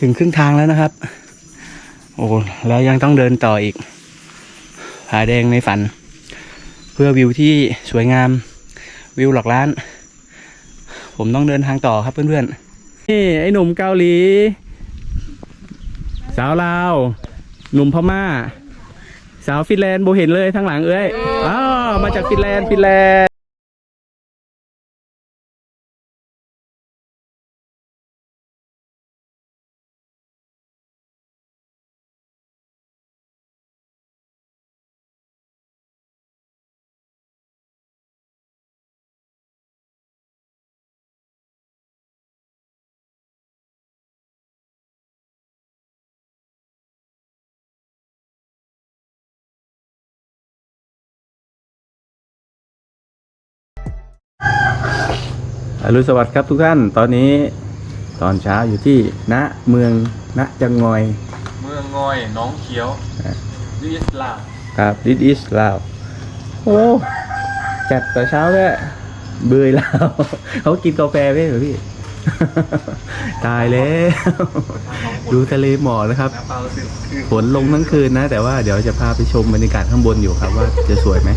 ถึงครึ่งทางแล้วนะครับ โอ้แล้วยังต้องเดินต่ออีก ผาแดงในฝัน เพื่อวิวที่สวยงาม วิวหลักล้าน ผมต้องเดินทางต่อครับเพื่อนๆนี่ไอ้หนุ่มเกาหลี สาวลาว หนุ่มพม่า สาวฟินแลนด์โบเห็นเลยทั้งหลังเอ้ยอ้ามาจากฟินแลนด์ฟินแลนด์ อรุณสวัสดิ์ครับทุกท่าน ตอนนี้ตอนเช้าอยู่ที่ณเมืองณจังงอย เมืองงอยหน้องเขียวอะดิสลาวครับดิสอิสลาวโอ้จัดแต่เช้าเลยเบื่อแล้วเขากินกาแฟไหมเหรอพี่ ตายแล้ว ดูทะเลหมอกนะครับน้ำเปล่าสิคือฝนลงทั้งคืนนะ แต่ว่าเดี๋ยวจะพาไปชมบรรยากาศข้างบนอยู่ครับว่าจะสวยไหม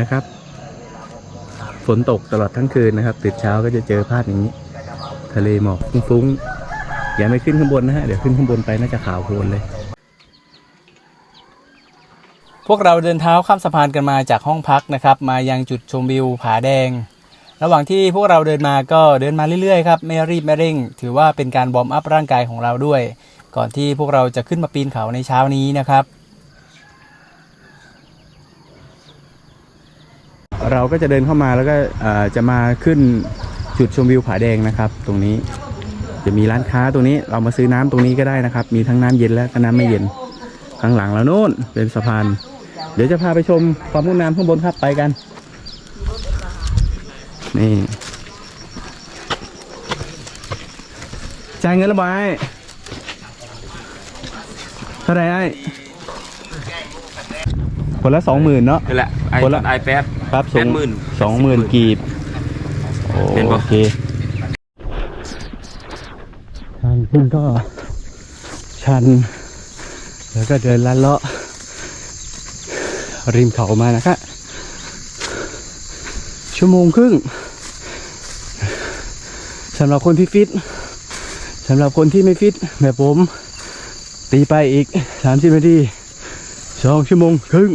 นะครับ ฝนตกตลอดทั้งคืนนะครับตื่นเช้าก็จะเจอภาพอย่างนี้ ทะเลหมอกฟุ้งๆอย่าไม่ขึ้นข้างบนนะฮะเดี๋ยวขึ้นข้างบนไปน่าจะขาวโพลนเลย พวกเราเดินเท้าข้ามสะพานกันมาจากห้องพักนะครับ มายังจุดชมวิวผาแดง ระหว่างที่พวกเราเดินมาก็เดินมาเรื่อยๆครับไม่รีบไม่เร่ง ถือว่าเป็นการวอมอัพร่างกายของเราด้วย ก่อนที่พวกเราจะขึ้นมาปีนเขาในเช้านี้นะครับ เราก็จะเดินเข้ามาแล้วก็เอ่อจะมาขึ้นจุดชมวิวผาแดงนะครับ ตรงนี้จะมีร้านค้าตรงนี้เรามาซื้อน้ำตรงนี้ก็ได้นะครับ มีทั้งน้ำเย็นและก็น้ำไม่เย็นข้างหลังเราโน่นเป็นสะพาน เดี๋ยวจะพาไปชมความงดงามข้างบนครับไปกัน นี่จ่ายเงินและบายเท่าไหรไอ้คนละสองหมื่นเนาะนี่แหละไอคนละไอแปด ครับแปดหมื่นสองหมื่นกีบเห็นปะโอเคทางขึ้นก็ชัน แล้วก็เดินลัดเลาะ ริมเขามานะครับชั่วโมงครึ่งสำหรับคนที่ฟิตสำหรับคนที่ไม่ฟิตแบบผม ตีไปอีกสามสิบนาทีสองชั่วโมงครึ่ง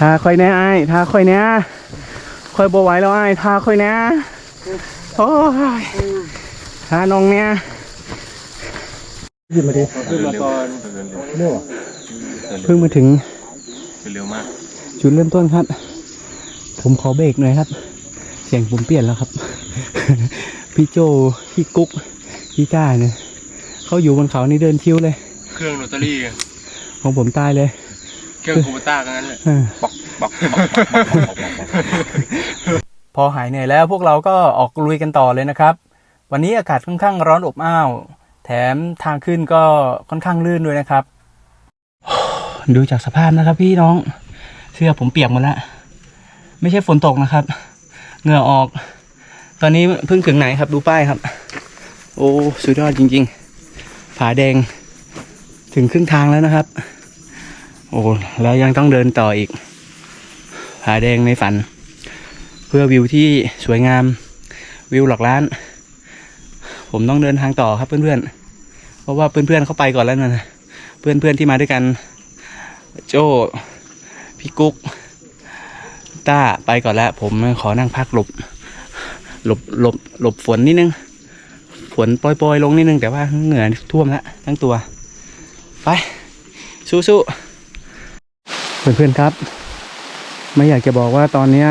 ทาค่อยแน่ไอ้ายทาค่อยแน่ค่อยบวไหวแล้วไอ้ายทาค่อยแน่โอ้ยทาน้องเนี่ยขึ้นมาก่อนเร็วเพิ่งมาถึงเร็วมาก จุดเริ่มต้นครับ ผมขอเบรกหน่อยครับ เสียงผมเปลี่ยนแล้วครับ พี่โจพี่กุ๊กพี่ก้าเนี่ยเขาอยู่บนเขานี่เดินชิวเลย เครื่องโรตารี่ของผมตายเลย เครื่องคูเปต้ากันนั้นแหละเออบอกบอกพอหายเหนื่อยแล้วพวกเราก็ออกลุยกันต่อเลยนะครับ วันนี้อากาศค่อนข้างร้อนอบอ้าว แถมทางขึ้นก็ค่อนข้างลื่นด้วยนะครับ ดูจากสภาพนะครับพี่น้อง เสื้อผมเปียกหมดแล้วไม่ใช่ฝนตกนะครับ เหงื่อออก ตอนนี้เพิ่งถึงไหนครับดูป้ายครับ โอ้ สุดยอดจริง ๆ ผาแดง ถึงครึ่งทางแล้วนะครับ โอ้แล้วยังต้องเดินต่ออีก ผาแดงในฝัน เพื่อวิวที่สวยงามวิวหลักล้าน ผมต้องเดินทางต่อครับเพื่อนๆ เพราะว่าเพื่อนๆเขาไปก่อนแล้วนะเพื่อนๆที่มาด้วยกัน โจพี่กุ๊กต้าไปก่อนแล้ว ผมขอนั่งพักหลบ หลบหลบหลบฝนนิดนึงฝนโปรยๆลงนิดนึงแต่ว่าเหงื่อท่วมแล้วทั้งตัว ไป สู้ๆ เพื่อนๆครับ ไม่อยากจะบอกว่าตอนเนี้ย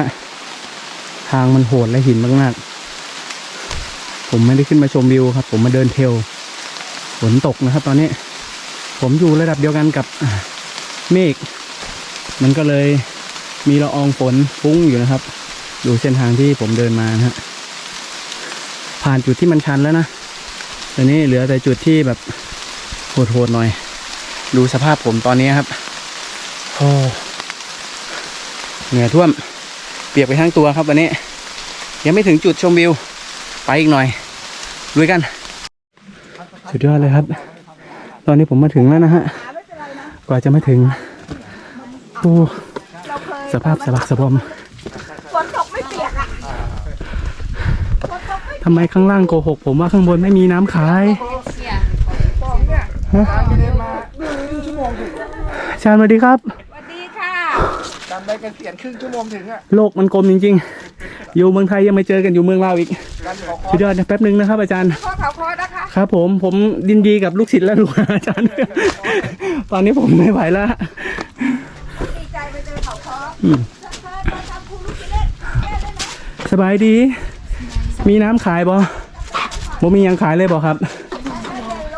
ทางมันโหดและหินมากๆผผมไม่ได้ขึ้นมาชมวิวครับ ผมมาเดินเทลฝนตกนะครับ ตอนนี้ ผมอยู่ระดับเดียวกันกับเมฆมันก็เลยมีละอองฝนฟุ้งอยู่นะครับ ดูเส้นทางที่ผมเดินมานะฮะผ่านจุดที่มันชันแล้วนะตอนนี้เหลือแต่จุดที่แบบโหดๆหน่อย ดูสภาพผมตอนนี้ครับ โอ้เหงื่อท่วม เปียกไปทั้งตัวครับวันนี้ ยังไม่ถึงจุดชมวิว ไปอีกหน่อยลุยกัน สุดยอดเลยครับ ตอนนี้ผมมาถึงแล้วนะฮะ กว่าจะมาถึงโอ้สภาพสะบักสะบอมฝนตกไม่เปียกอะทำไมข้างล่างโกหก ผมว่าข้างบนไม่มีน้ำขายฮะอาจารย์สวัสดีครับสวัสดีค่ะ จำไปกันเสียนครึ่งชั่วโมงถึงอะโลกมันกลมจริง ๆ อยู่เมืองไทยยังไม่เจอกันอยู่เมืองลาวอีกการขอคอสุดยอดนะแป๊บหนึ่งนะครับ อาจารย์พ่อเขาโพสนะคะ ครับ ผมผมดินดีกับลูกศิษย์และลูกหาอาจารย์ ตอนนี้ผมไม่ไหวแล้ว ดีใจไปเจอเขาโพสอืมเธอมาทำครูลูกชิ้นเล่นแม่ได้ไหมสบายดี มีน้ำขายบ่บ่มีหยังขายเลยบ่ครับ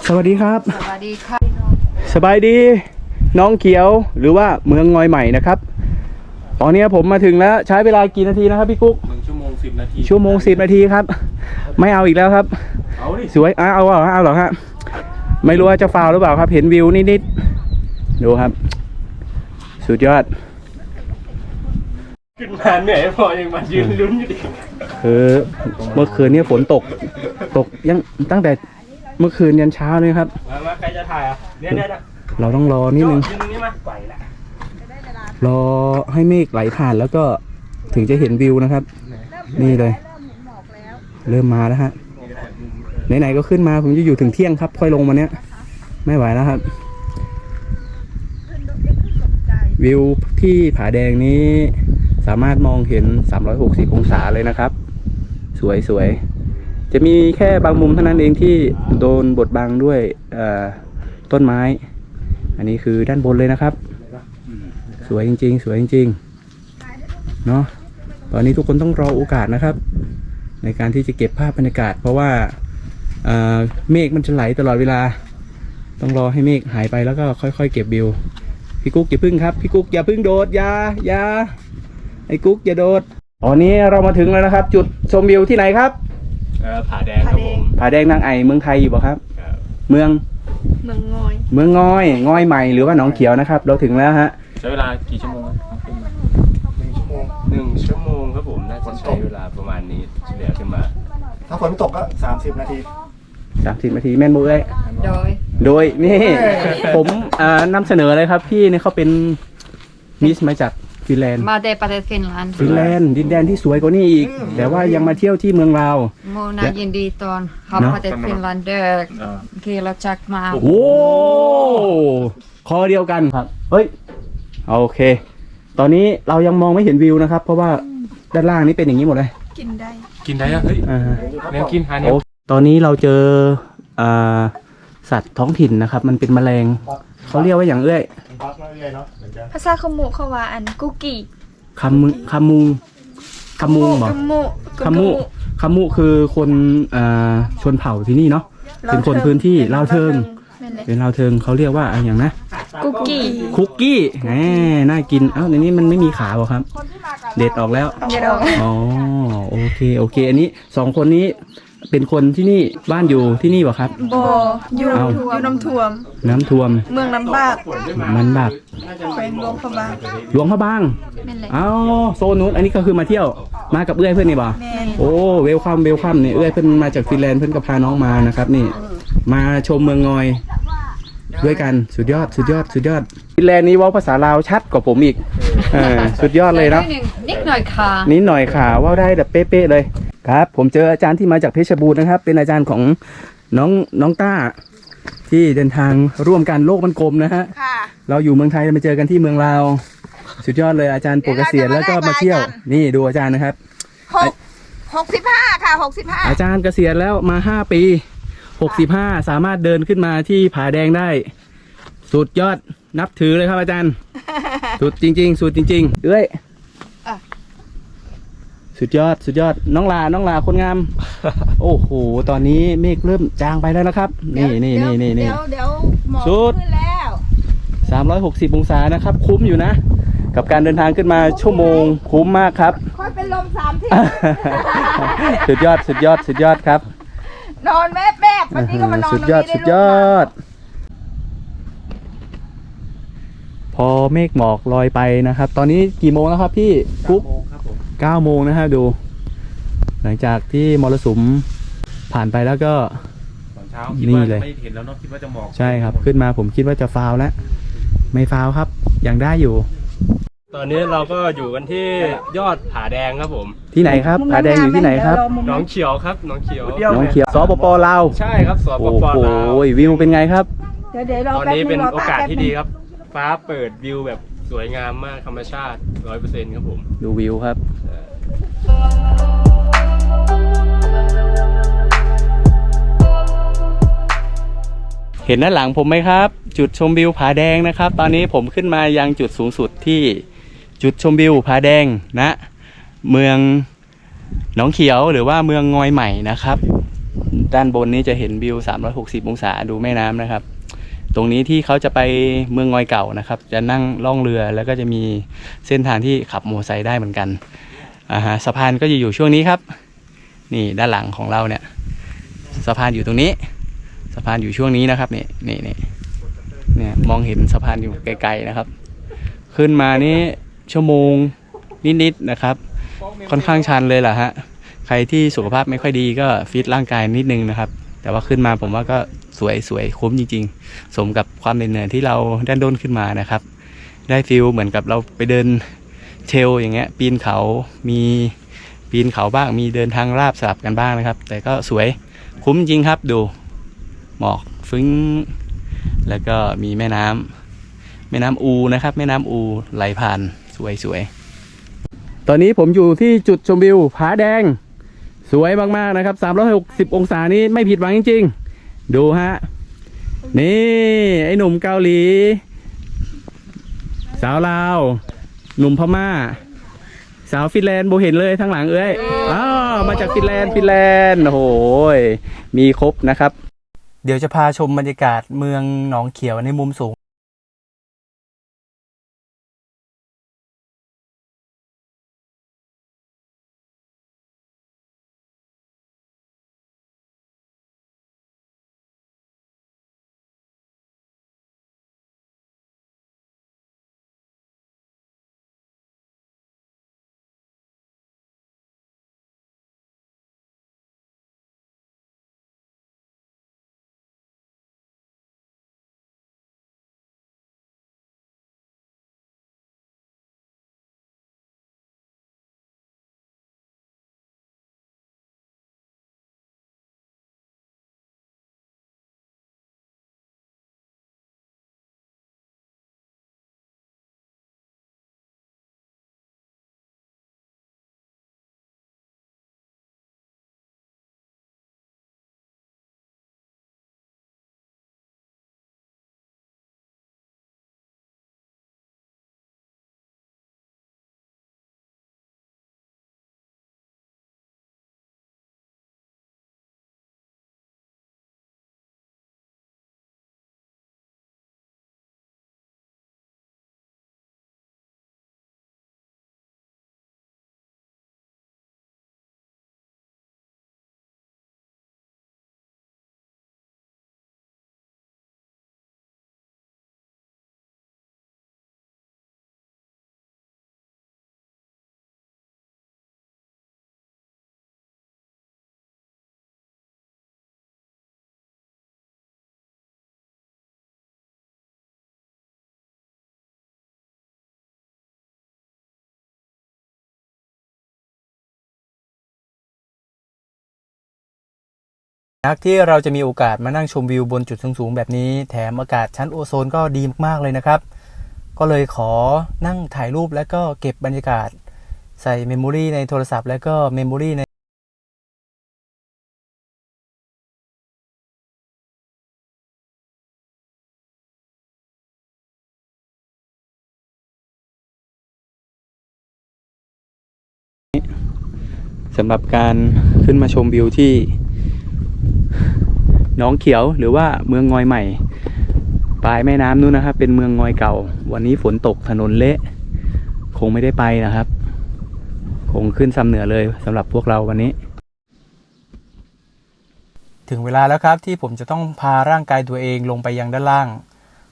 สวัสดีครับ สวัสดีค่ะ สบายดี น้องเขียวหรือว่าเมืองงอยใหม่นะครับ ตอนนี้ผมมาถึงแล้วใช้เวลากี่นาทีนะครับพี่กุ๊กหนึ่งชั่วโมงสิบนาทีชั่วโมงสิบนาทีครับ ไม่เอาอีกแล้วครับ เอาดิสวยอะเอาเอาเอาเหรอฮะไม่รู้ว่าจะฟาวหรือเปล่าครับ เห็นวิวนิดๆดูครับ สุดยอดขึ้นมาเหนื่อยพอยังมายืนลุ้นอยู่ดิคือเมื่อคืนเนี้ฝนตก ตกยังตั้งแต่เมื่อคืนยันเช้าเลยครับ มามาใครจะถ่ายอะเนี่ยเนี่ยเนี่ยเราต้องรอนิดนึงยืนตรงนี้มาไหวละ รอให้เมฆไหลผ่านแล้วก็ถึงจะเห็นวิวนะครับ นี่เลย เริ่มมาแล้วฮะไหนๆก็ขึ้นมาผมจะอยู่ถึงเที่ยงครับ ค่อยลงมาเนี้ยไม่ไหวแล้วครับ วิวที่ผาแดงนี้สามารถมองเห็น 360 องศาเลยนะครับ สวยสวยๆจะมีแค่บางมุมเท่านั้นเองที่โดนบดบังด้วยเอ่อต้นไม้ อันนี้คือด้านบนเลยนะครับ สวยจริง ๆ สวยจริงๆเนาะตอนนี้ทุกคนต้องรอโอกาสนะครับ ในการที่จะเก็บภาพบรรยากาศ เพราะว่าเอ่อเมฆมันจะไหลตลอดเวลา ต้องรอให้เมฆหายไปแล้วก็ค่อย ๆ เก็บวิวพี่กุ๊กอย่าพึ่งครับพี่กุ๊กอย่าพึ่งโดดอย่าอย่าไอ้กุ๊กอย่าโดดตอนนี้เรามาถึงแล้วนะครับ จุดชมวิวที่ไหนครับเออผาแดงครับผมผาแดงนางไอเมืองไทยอยู่บ่ครับครับเมืองเมืองงอย เมืองงอย งอยใหม่หรือว่าหนองเขียวนะครับ เราถึงแล้วฮะใช้เวลากี่ชั่วโมงครับขึ้นมาหนึ่งชั่วโมงหนึ่งชั่วโมงครับผมน่าจะใช้เวลาประมาณนี้เฉลี่ยขึ้นมา ถ้าฝนไม่ตกก็สามสิบนาทีสามสิบนาทีแม่นบุ้ยโดย โดยนี่ผมอ่านำเสนอเลยครับพี่เนี่ยเขาเป็นมิสมาจากฟินแลนด์มาเดประเทศฟินแลนด์ฟินแลนด์ดินแดนที่สวยกว่านี้อีก แต่ว่ายังมาเที่ยวที่เมืองเราวโมนายินดีตอนเขาเนอะประเทศฟินแลนด์เด็กเออที่เราจักมาโอ้โหคอเดียวกันครับเฮ้ย โอเค ตอนนี้เรายังมองไม่เห็นวิวนะครับ เพราะว่าด้านล่างนี้เป็นอย่างนี้หมดเลยกินได้กินได้อะเฮ้ยอ่าแนวกินหาแนว โอ้ตอนนี้เราเจออ่าสัตว์ท้องถิ่นนะครับ มันเป็นแมลงเขาเรียกว่าอย่างเอ้ยพักเรื่อยๆเนาะเหมือนกันภาษาขมุเขาว่าอันกุกกี้คำมึคำมุงคำมุงบอกขมุคำมุคำมุคือคนอ่าชนเผ่าที่นี่เนาะ เป็นคนพื้นที่ลาวเทิงนั่นแหละ เป็นลาวเทิงเขาเรียกว่าอะไรอย่างนะกุกกี้คุกกี้แหมน่ากินเอ้าในนี้มันไม่มีขาเหรอครับ เด็ดออกแล้ว เดี๋ยวเรา อ๋อโอเคโอเค อันนี้สองคนนี้ เป็นคนที่นี่บ้านอยู่ที่นี่เปล่ะครับบอยู่เอ้า อยู่น้ำท่วม น้ำท่วมเมืองลำบากมันแบบแขวงหลวงพระบางหลวงพระบางนั่นแหละเอ้าโซนนู้นอันนี้ก็คือมาเที่ยวมากับเอื้อยเพื่อนนี่บ่ แม่นโอ้เวลคัมเวลคัมเนี่ยเอ้ยเพิ่นมาจากฟินแลนด์เพิ่นก็พาน้องมานะครับนี่ มาชมเมืองงอย ด้วยกันสุดยอดสุดยอดสุดยอดฟินแลนด์นี้เว่าภาษาลาวชัดกว่าผมอีกเออสุดยอดเลยเนาะนิดหนึ่งนิดหน่อยค่ะนิดหน่อยค่ะเว่าได้แบบเป๊ะๆเลย ครับ ผมเจออาจารย์ที่มาจากเพชรบูรณ์นะครับ เป็นอาจารย์ของน้องน้องต้า ที่เดินทางร่วมกันโลกมันกลมนะฮะค่ะเราอยู่เมืองไทยมาเจอกันที่เมืองลาวสุดยอดเลยอาจารย์ปกเกษียณแล้วก็มาเที่ยว นี่ดูอาจารย์นะครับหกหกสิบห้าค่ะหกสิบห้าอาจารย์เกษียณแล้วมาห้าปีหกสิบห้าสามารถเดินขึ้นมาที่ผาแดงได้ สุดยอดนับถือเลยครับอาจารย์ สุดจริง ๆ สุดจริง ๆ เอ้ย สุดยอดสุดยอดน้องลาน้องลาคนงาม โอ้โหตอนนี้เมฆเริ่มจางไปแล้วนะครับ นี่นี่นี่นี่นี่ เดี๋ยวเดี๋ยวหมอกชุด ขึ้นแล้วสามร้อยหกสิบองศานะครับ คุ้มอยู่นะ กับการเดินทางขึ้นมาชั่วโมงคุ้มมากครับ ค่อยเป็นลมสามที่สุดยอดสุดยอดสุดยอดครับนอนแม่แม่บวันนี้ก็มานอนสุดยอดรงนี้สุดยอด พอเมฆหมอกลอยไปนะครับ ตอนนี้กี่โมงแล้วครับพี่กุ๊กง 9โมงนะฮะดู หลังจากที่มรสุมผ่านไปแล้วก็ ตอนเช้านี่เลย ไม่เห็นแล้วเนาะคิดว่าจะหมอกใช่ครับ ขึ้นมาผมคิดว่าจะฟาวแล้ว ไม่ฟาวครับ ยังได้อยู่ ตอนนี้เราก็อยู่กันที่ยอดผาแดงครับผมที่ไหนครับผาแดงอยู่ที่ไหนครับน้องเขียวครับน้องเขียว น้องเขียวสปปลาวใช่ครับสปโอ้ปโหลาวิวเป็นไงครับ เดี๋ยวเดี๋ยวรอตอนนี้เป็นโอกาสที่ดีครับ ฟ้าเปิดวิวแบบ สวยงามมากธรรมชาติร้อยเปอร์เซ็นต์ครับผมดูวิวครับ เห็นด้านหลังผมไหมครับ จุดชมวิวผาแดงนะครับ ตอนนี้ผมขึ้นมายังจุดสูงสุดที่จุดชมวิวผาแดงนะ เมืองหนองเขียวหรือว่าเมืองงอยใหม่นะครับ ด้านบนนี้จะเห็นวิว 360 องศาดูแม่น้ำนะครับ ตรงนี้ที่เขาจะไปเมืองงอยเก่านะครับ จะนั่งล่องเรือแล้วก็จะมีเส้นทางที่ขับมอเตอร์ไซค์ได้เหมือนกันอ่าฮะสะพานก็จะอยู่ช่วงนี้ครับ นี่ด้านหลังของเราเนี่ยสะพานอยู่ตรงนี้ สะพานอยู่ช่วงนี้นะครับนี่นี่นี่เนี่ยมองเห็นสะพานอยู่ไกลๆนะครับ ขึ้นมานี่ชั่วโมงนิดๆนะครับ ค่อนข้างชันเลยล่ะฮะใครที่สุขภาพไม่ค่อยดีก็ฟิตร่างกายนิดนึงนะครับ แต่ว่าขึ้นมาผมว่าก็ สวยสวยคุ้มจริง ๆ สมกับความเหนื่อยๆที่เราด้านด้นขึ้นมานะครับ ได้ฟิลเหมือนกับเราไปเดินเทรลอย่างเงี้ย ปีนเขามีปีนเขาบ้างมีเดินทางราบสลับกันบ้างนะครับ แต่ก็สวยคุ้มจริงครับดูหมอกฟึ้งแล้วก็มีแม่น้ำแม่น้ำอูนะครับ แม่น้ำอูไหลผ่านสวยสวยตอนนี้ผมอยู่ที่จุดชมวิวผาแดง สวยมาก ๆ นะครับ 360 องศานี้ไม่ผิดหวังจริง ๆ ดูฮะ นี่ ไอ้หนุ่มเกาหลี สาวลาว หนุ่มพม่า สาวฟินแลนด์โบเห็นเลยทั้งหลังเอ้ยอ้าวมาจากฟินแลนด์ฟินแลนด์โอ้โหยมีครบนะครับ เดี๋ยวจะพาชมบรรยากาศเมืองหนองเขียวในมุมสูง นักที่เราจะมีโอกาสมานั่งชมวิวบนจุดสูงๆแบบนี้ แถมอากาศชั้นโอโซนก็ดีมากๆเลยนะครับ ก็เลยขอนั่งถ่ายรูปแล้วก็เก็บบรรยากาศ ใส่เมมโมรีในโทรศัพท์แล้วก็เมมโมรีในสำหรับการขึ้นมาชมวิวที่ หนองเขียวหรือว่าเมืองงอยใหม่ ปลายแม่น้ำนู้นนะครับ เป็นเมืองงอยเก่า วันนี้ฝนตกถนนเละ คงไม่ได้ไปนะครับ คงขึ้นซ้ำเหนือเลยสำหรับพวกเราวันนี้ ถึงเวลาแล้วครับที่ผมจะต้องพาร่างกายตัวเองลงไปยังด้านล่าง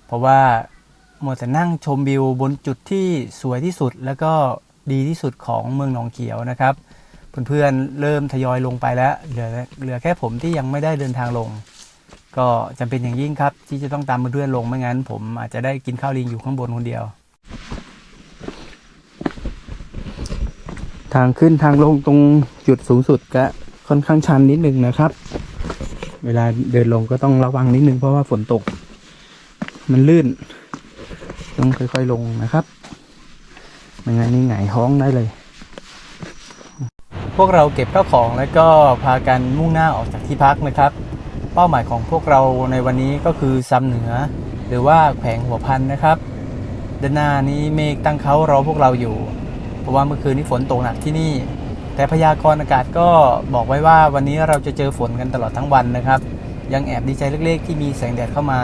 เพราะว่าหมัวแต่นั่งชมวิวบนจุดที่สวยที่สุดแล้วก็ดีที่สุดของเมืองหนองเขียวนะครับเพื่อนๆเริ่มทยอยลงไปแล้วเหลือเหลือแค่ผมที่ยังไม่ได้เดินทางลง ก็จำเป็นอย่างยิ่งครับ ที่จะต้องตามเพื่อนลงไม่งั้น ผมอาจจะได้กินข้าวลิงอยู่ข้างบนคนเดียว ทางขึ้นทางลงตรงจุดสูงสุดก็ค่อนข้างชันนิดนึงนะครับ เวลาเดินลงก็ต้องระวังนิดนึงเพราะว่าฝนตก มันลื่น ต้องค่อยๆลงนะครับไม่งั้นนี่หงายท้องได้เลยพวกเราเก็บข้าวของแล้วก็พากันมุ่งหน้าออกจากที่พักนะครับ เป้าหมายของพวกเราในวันนี้ก็คือซ้ำเหนือ หรือว่าแขวงหัวพันนะครับด้านหน้านี้เมฆตั้งเขารอพวกเราอยู่ เพราะว่าเมื่อคืนนี้ฝนตกหนักที่นี่ แต่พยากรณ์อากาศก็บอกไว้ว่าวันนี้เราจะเจอฝนกันตลอดทั้งวันนะครับ ยังแอบดีใจเล็กๆ ที่มีแสงแดดเข้ามา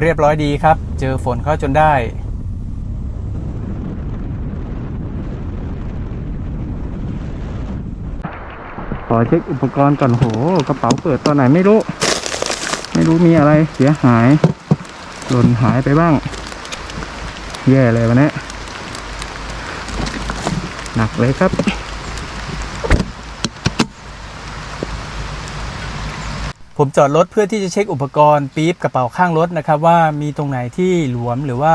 เรียบร้อยดีครับ เจอฝนเข้าจนได้ขอเช็คอุปกรณ์ก่อนโหกระเป๋าเปิดตอนไหนไม่รู้ ไม่รู้มีอะไรเสียหายหล่นหายไปบ้าง แย่เลยวันนี้หนักเลยครับ ผมจอดรถเพื่อที่จะเช็คอุปกรณ์ปี๊บกระเป๋าข้างรถนะครับว่ามีตรงไหนที่หลวมหรือว่า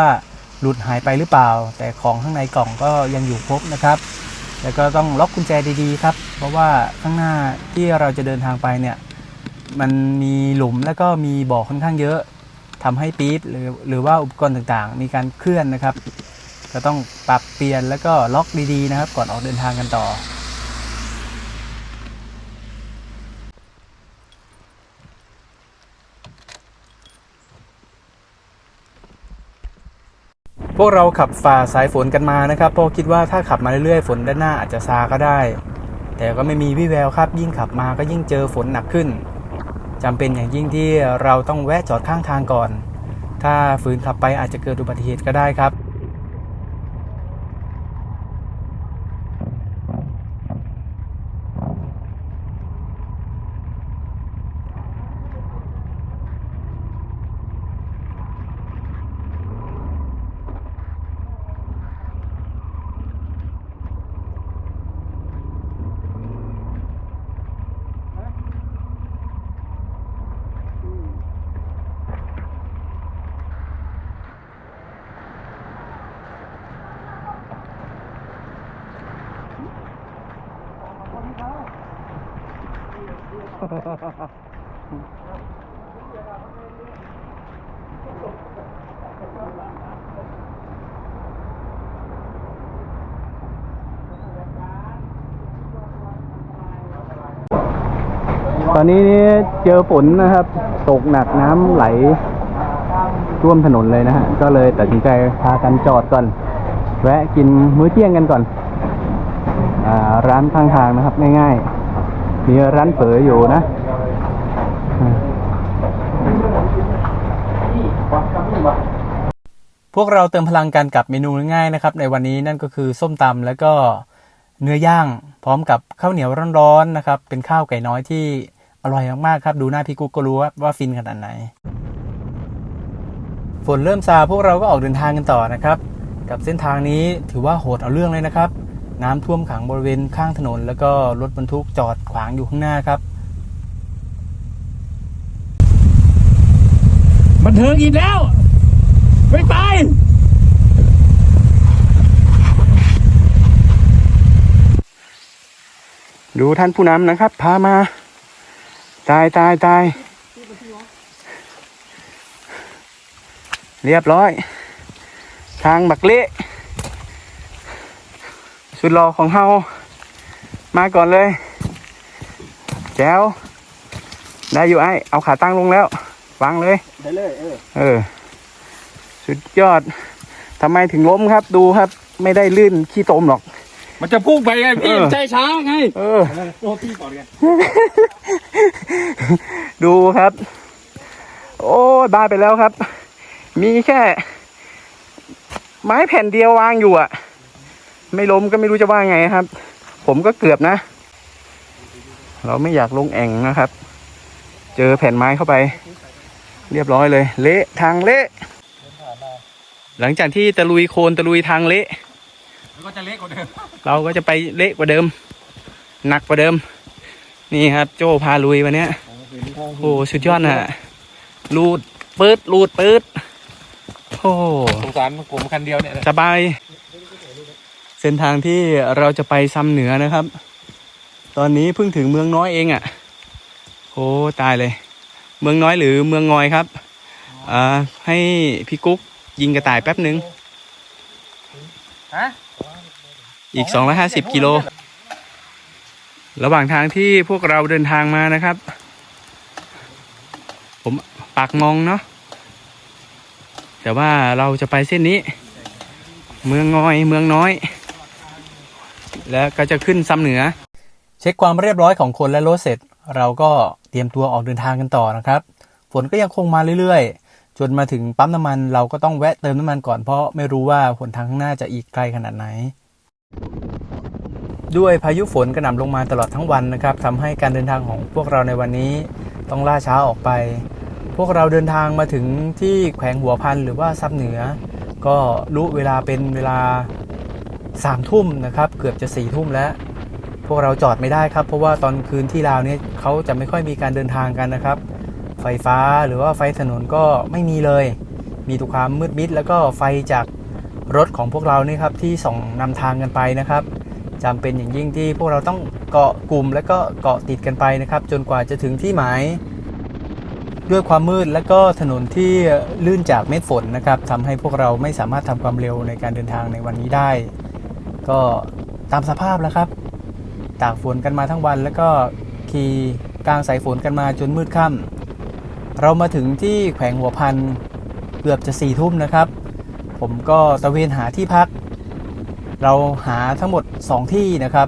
หลุดหายไปหรือเปล่า แต่ของข้างในกล่องก็ยังอยู่ครบนะครับ แล้วก็ต้องล็อกกุญแจดีๆครับ เพราะว่าข้างหน้าที่เราจะเดินทางไปเนี่ยมันมีหลุมแล้วก็มีบ่อค่อนข้างเยอะทำให้ปี๊บหรือหรือว่าอุปกรณ์ต่างๆ มีการเคลื่อนนะครับ ก็ต้องปรับเปลี่ยนแล้วก็ล็อกดีๆนะครับ ก่อนออกเดินทางกันต่อ วกเราขับฝ่าสายฝนกันมานะครับเพราะคิดว่าถ้าขับมาเรื่อยๆ ฝนด้านหน้าอาจจะซาก็ได้ แต่ก็ไม่มีวี่แววครับ ยิ่งขับมาก็ยิ่งเจอฝนหนักขึ้นจำเป็นอย่างยิ่งที่เราต้องแวะจอดข้างทางก่อน ถ้าฝืนขับไปอาจจะเกิดอุบัติเหตุก็ได้ครับ ตอนนี้เจอฝนนะครับ ตกหนักน้ำไหลท่วมถนนเลยนะฮะ ก็เลยตัดสินใจพากันจอดก่อน แวะกินมื้อเที่ยงกันก่อน ร้านข้างทางนะครับง่ายๆมีร้านเฝออยู่นะพวกเราเติมพลังกันกับเมนูง่ายๆนะครับ ในวันนี้นั่นก็คือส้มตำแล้วก็เนื้อย่างพร้อมกับข้าวเหนียวร้อนๆนะครับ เป็นข้าวไก่น้อยที่อร่อยมากๆครับ ดูหน้าพี่กุ๊กก็รู้ว่าฟินขนาดไหน ฝนเริ่มซาพวกเราก็ออกเดินทางกันต่อนะครับ กับเส้นทางนี้ถือว่าโหดเอาเรื่องเลยนะครับ น้ำท่วมขังบริเวณข้างถนน แล้วก็รถบรรทุกจอดขวางอยู่ข้างหน้าครับ บันเทิงอีกแล้ว ไม่ไปดูท่านผู้นำนะครับ พามา ตายตายตายเรียบร้อยเทางบักเละ สุดรอของเฮามาก่อนเลย แจ๋วได้อยู่ไอ้เอาขาตั้งลงแล้ววางเลยได้เลยเออเออ สุดยอดทำไมถึงล้มครับดูครับ ไม่ได้ลื่นขี้ตมหรอก มันจะพุ่งไปไงพี่เออใจช้าไงเออโอ้พี่ก่อนกันดูครับ โอ้ยบ้าไปแล้วครับ มีแค่ ไม้แผ่นเดียววางอยู่อะ ไม่ล้มก็ไม่รู้จะว่าไงครับ ผมก็เกือบนะ เราไม่อยากลงแอ่งนะครับ เจอแผ่นไม้เข้าไป เรียบร้อยเลย เละทางเละ หลังจากที่ตะลุยโคลนตะลุยทางเละก็จะเล็กกว่าเดิม เราก็จะไปเละกว่าเดิม หนักกว่าเดิม นี่ครับ โจพาลุยวันเนี้ยโอ้สุดยอดน่ะลูดปืดลูดปืดโอ้สงสารผมคันเดียวเนี่ยสบาย เส้นทางที่เราจะไปซ้ำเหนือนะครับ ตอนนี้เพิ่งถึงเมืองน้อยเองอะ่ะโอ้ตายเลย เมืองน้อยหรือเมืองงอยครับอ่าให้พี่กุ๊กยิงกระต่ายแป๊บหนึ่งฮะอีก 250 กิโล ระหว่างทางที่พวกเราเดินทางมานะครับ ผมปากมองเนาะ แต่ว่าเราจะไปเส้นนี้ เมืองงอย เมืองน้อย แล้วก็จะขึ้นซ้ำเหนือ เช็คความเรียบร้อยของคนและรถเสร็จ เราก็เตรียมตัวออกเดินทางกันต่อนะครับ ฝนก็ยังคงมาเรื่อยๆ จนมาถึงปั๊มน้ำมันเราก็ต้องแวะเติมน้ำมันก่อนเพราะไม่รู้ว่าหนทางข้างหน้าจะอีกไกลขนาดไหน ด้วยพายุฝนกระหน่ำลงมาตลอดทั้งวันนะครับทำให้การเดินทางของพวกเราในวันนี้ต้องล่าช้าออกไป พวกเราเดินทางมาถึงที่แขวงหัวพันหรือว่าซับเหนือ ก็รู้เวลาเป็นเวลา สามทุ่มนะครับเกือบจะสี่ทุ่มแล้ว พวกเราจอดไม่ได้ครับ เพราะว่าตอนคืนที่ลาวเนี่ยเขาจะไม่ค่อยมีการเดินทางกันนะครับ ไฟฟ้าหรือว่าไฟถนนก็ไม่มีเลย มีแตุความมืดมิด แล้วก็ไฟจากรถของพวกเรานี่ครับที่ส่องนำทางกันไปนะครับจำเป็นอย่างยิ่งที่พวกเราต้องเกาะกลุ่มและก็เกาะติดกันไปนะครับ จนกว่าจะถึงที่หมาย ด้วยความมืดและก็ถนนที่ลื่นจากเม็ดฝนนะครับทำให้พวกเราไม่สามารถทำความเร็วในการเดินทางในวันนี้ได้ ก็ตามสภาพแล้วครับ ตากฝนกันมาทั้งวัน แล้วก็ขี่กลางสายฝนกันมาจนมืดค่ำเรามาถึงที่แขวงหัวพันเกือบจะสี่ทุ่มนะครับ ผมก็ตะเวนหาที่พัก เราหาทั้งหมด 2 ที่นะครับ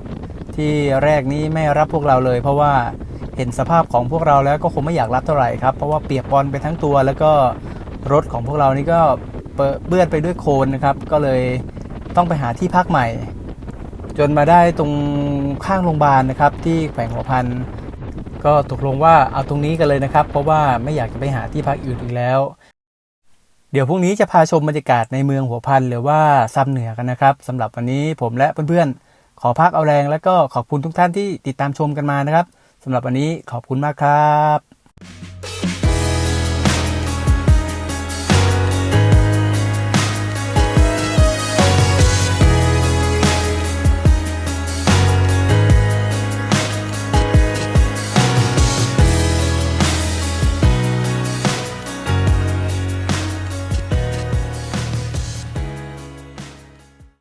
ที่แรกนี้ไม่รับพวกเราเลย เพราะว่าเห็นสภาพของพวกเราแล้วก็คงไม่อยากรับเท่าไหร่ครับ เพราะว่าเปียกปอนไปทั้งตัว แล้วก็รถของพวกเรานี่ก็เปื้อนเปื้อนไปด้วยโคลนนะครับ ก็เลย ต้องไปหาที่พักใหม่ จนมาได้ตรงข้างโรงพยาบาลนะครับ ที่แขวงหัวพัน ก็ตกลงว่าเอาตรงนี้กันเลยนะครับ เพราะว่าไม่อยากจะไปหาที่พักอื่นอีกแล้ว เดี๋ยวพรุ่งนี้จะพาชมบรรยากาศในเมืองหัวพันหรือว่าซัมเหนือกันนะครับสำหรับวันนี้ผมและเพื่อนๆ ขอพักเอาแรง แล้วก็ขอบคุณทุกท่านที่ติดตามชมกันมานะครับสำหรับวันนี้ขอบคุณมากครับ